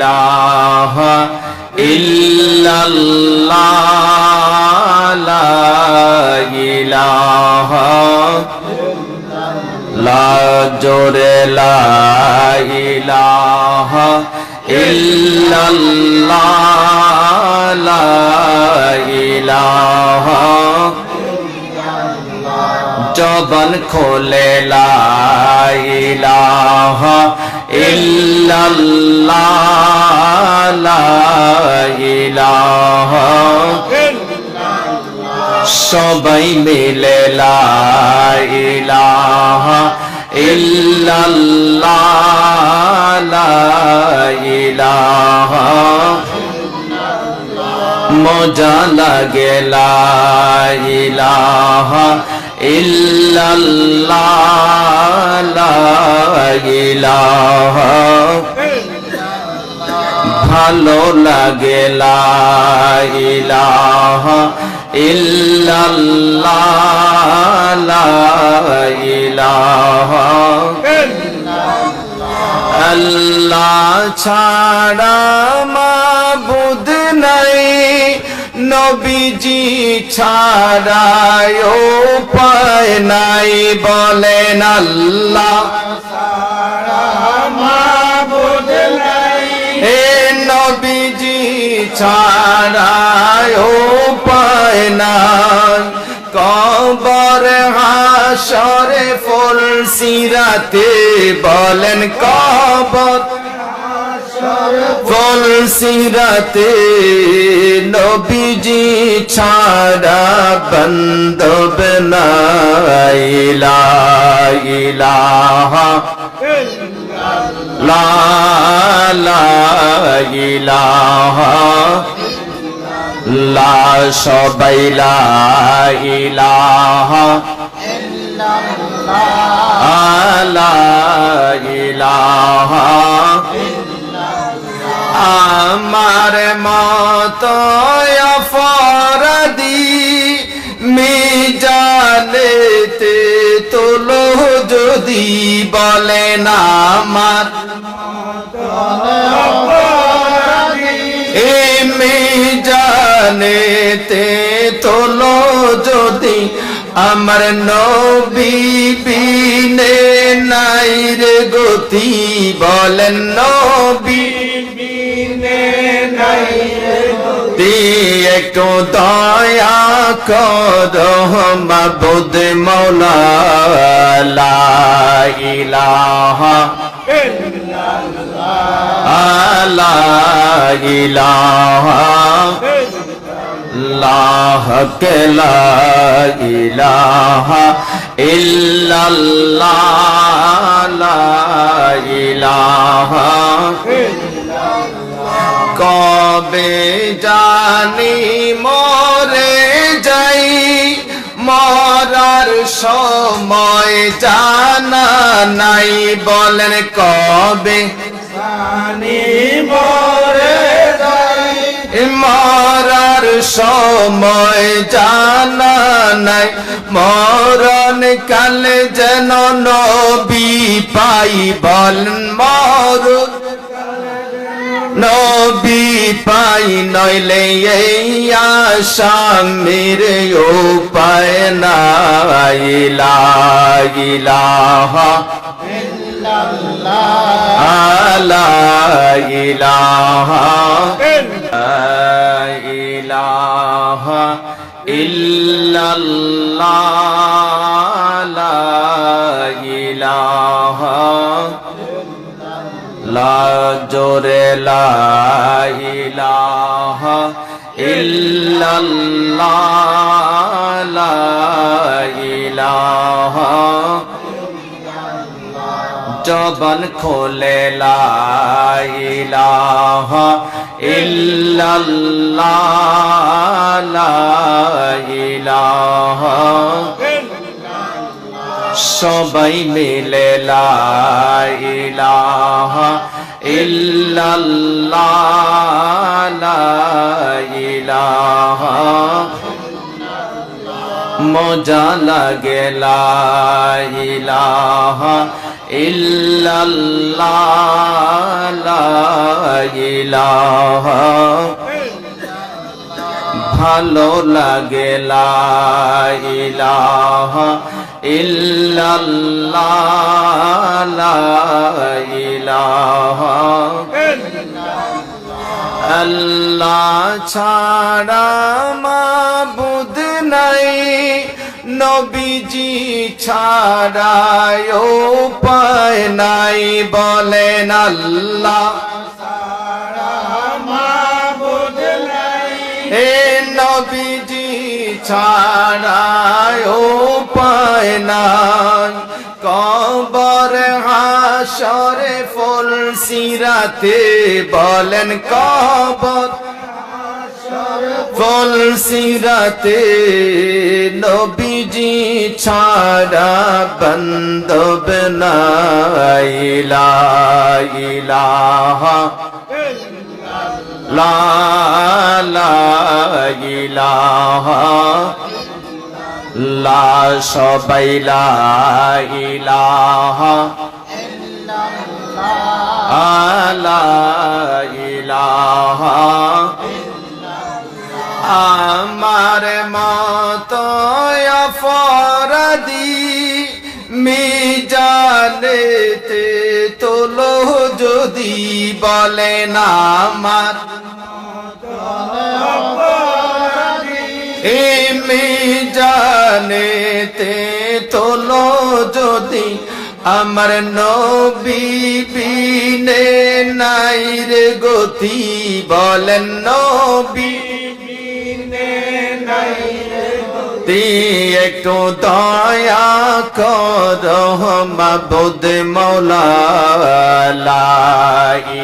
ইলাহা ইল্লাল্লাহ, লা ইলাহা লা জোরে লা ইলাহা ইল্লাল্লাহ, লা ইলাহা জবান খোলে লা ইলাহা সবাই মিলে লা ইলাহা ইল্লাল্লাহ লা ইলাহা মজা লাগে লা ভালো লাগে লা ইলাহা ইল্লাল্লাহ লা ইলাহা। আল্লাহ ছাড়া মাবুদ নাই। নবীজি ছাড়া উপায় নাই বলেন আল্লাহ। হে নবীজি ছাড়া উপায় নাই। কবর হাসরে ফুল সিরাতে বলেন কবর ফুল সিরাতে নবীজি ছাড়া বন্ধব না ইলাহা লা লা ইলাহা লা সবাই লা ইলাহা লা ইলাহা আমার মত অপরাধী মিজালেতে তোলো যদি বলেন আমার। এ মিজানেতে তোলো যদি আমার নবী নাই রে গতি বলেন নবী। একটু দয়া কর মাবুদ মৌলা ইলাহা লা ইলাহা লাহ কে লা ইলাহা ইল্লাল্লাহ ইলাহা কবে জানি মরে যাই, মরার সময় জানা নাই। বলেন কবে জানি মরে যাই, মরার সময় জানা নাই। মরণ কালে যেন নবী পাই বলেন মর নবী পাই নইলে এই আসামের উপায় না ইলাহা আলা ইলাহা। ইল্লাল্লাহ। ইলাহা। জোরে লা ইলাহা ইল্লাল্লাহ লা ইলাহা জবান খোলে লা ইলাহা ইল্লাল্লাহ লা ইলাহা সবাই মিলে লাইলাহা ইল্লাল্লাহ লাইলাহা মজা লাগে লাইলাহা ইল্লাল্লাহ ভালো লাগে লাইলাহা ইল্লাল্লাহ লা ইলাহা আল্লাহ ছাড়া মাবুদ নাই নবীজি ছাড়া উপায় নাই। বলেন আল্লাহ হে নবীজি ছাড়া উপায় নাই কবর হাসরে ফুল সিরাতে বলেন কবর, ফুল সিরাতে নবীজি ছাড়া বন্ধব নাই, লা ইলাহা লা সবাই লা ইলাহা আলা ইলাহা আমার মত অপরাধী মিজানেতে তোলো যদি বলে না আমার এমে জানেতে তোলো যদি আমার নবী বিনে নাই রে গতি। বলেন নবী একটু দয়া কর মাবুদ মৌলা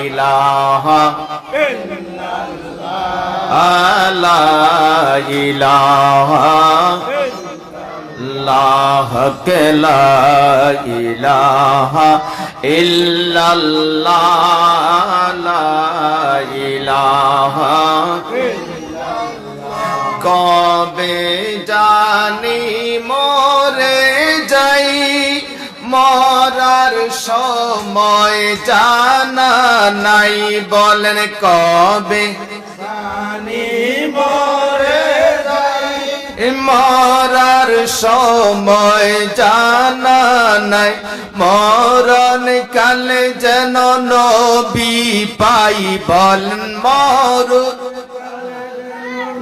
ইলাহা লাহ কে লা ইলাহা ইল্লাল্লাহ ইলাহা। কবে জানি মরে যাই, মরার সময় জানা নাই, বলেন কবে? মরার সময় জানা নাই। মরণ কালে যেন নবী পাই বল মর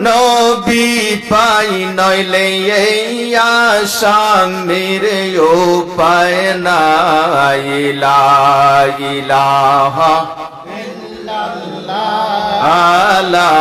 নবী পাই নইলে এই আসামের উপায় না ইলাহা আলা